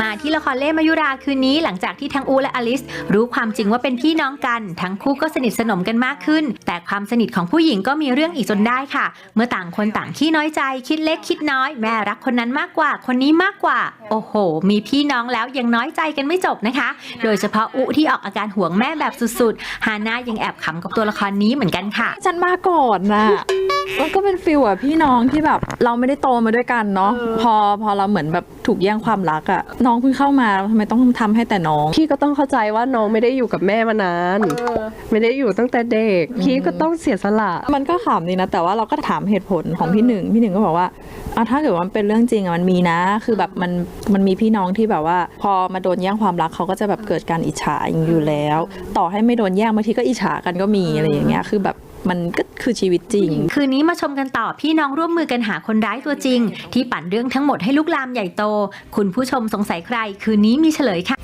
มาที่ละครเล่มายุราคืนนี้หลังจากที่ทั้งอูและอลิส รู้ความจริงว่าเป็นพี่น้องกัน ทั้งคู่ก็สนิทสนมกันมากขึ้น แต่ความสนิทของผู้หญิงก็มีเรื่องอีกจนได้ค่ะ เมื่อต่างคนต่างขี้น้อยใจคิดเล็กคิดน้อย แม่รักคนนั้นมากกว่า คนนี้มากกว่า โอ้โห มีพี่น้องแล้วยังน้อยใจกันไม่จบนะคะ โดยเฉพาะอุที่ออกอาการห่วงแม่แบบสุดๆฮาน่ายังแอบขำกับตัวละครนี้เหมือนกันค่ะ ฉันมาก่อนน่ะ มันก็เป็นฟิลอะพี่น้องที่แบบเราไม่ได้โตมาด้วยกันเนาะพอพอเราเหมือนแบบถูกแย่งความรักอะน้องเพิ่งเข้ามาทำไมต้องทำให้แต่น้อง พี่ก็ต้องเข้าใจว่าน้องไม่ได้อยู่กับแม่มานาน ไม่ได้อยู่ตั้งแต่เด็ก พี่ก็ต้องเสียสละ มันก็ขำดีนะ แต่ว่าเราก็ถามเหตุผลของพี่หนึ่ง พี่หนึ่งก็บอกว่าอะถ้าเกิดว่ามันเป็นเรื่องจริงอะมันมีนะ คือแบบมันมันมีพี่น้องที่แบบว่า พอมาโดนแย่งความรักเขาก็จะแบบเกิดการอิจฉาอย่างนี้อยู่แล้ว ต่อให้ไม่โดนแย่งบางทีก็อิจฉากันก็มีอะไรอย่างเงี้ยคือแบบ มันก็คือชีวิตจริง คืนนี้มาชมกันต่อพี่น้องร่วมมือกันหาคนร้ายตัวจริง ที่ปั่นเรื่องทั้งหมดให้ลุกลามใหญ่โต คุณผู้ชมสงสัยใคร คืนนี้มีเฉลยค่ะ